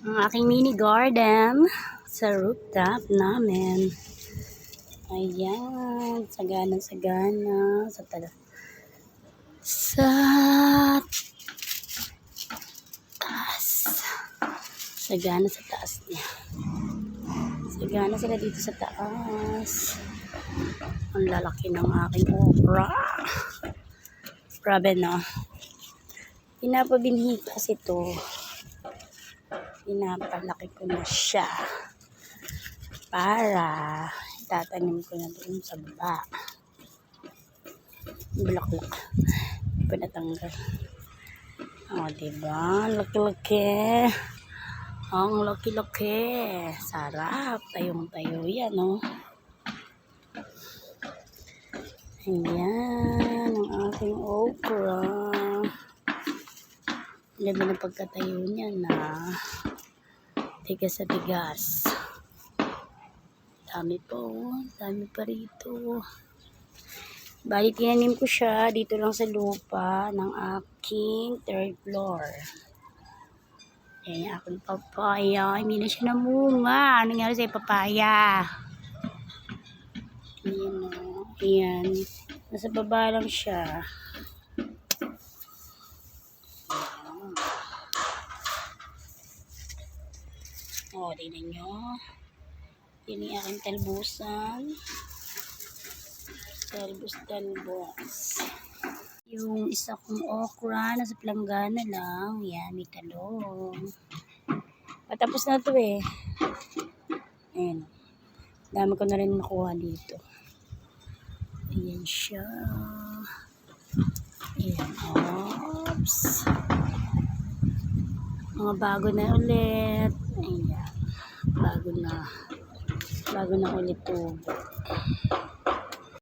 ang aking mini garden sa rooftop namin. Ayan, sagana sagana sa tala. Sa taas. Sagana sa taas niya. Sagana sila dito sa taas. Ang lalaki ng aking okra. Grabe no. Pinapabinhi kasi to. Pinapalaki ko na siya. Para itatanim ko na doon sa baba. Bulaklak. Hindi ko natanggal. O, diba? Laki-laki. Ang laki-laki. Sarap. Tayong-tayo yan, no? Ayan. Ang aking okra. Ganda ng pagkatayo niya na tigas sa tigas. Dami po. Dami pa rito. Bali, tinanim ko siya dito lang sa lupa ng aking third floor. Ayan aking papaya. Hindi na siya namunga. Anong nangyari sa papaya? Ayan o. Ayan. Nasa baba lang siya. O, tingnan nyo. Yun yung aking talbusan. Talbos, talbos. Yung isa kong okra, nasa planggana lang. Yan, may talong. Patapos na to eh. Ayan. Dami ko na rin nakuha dito. Ayan siya. Ayan. Oops. Mga bago na ulit. Ayan. Bago na. Bago na ulit tubo.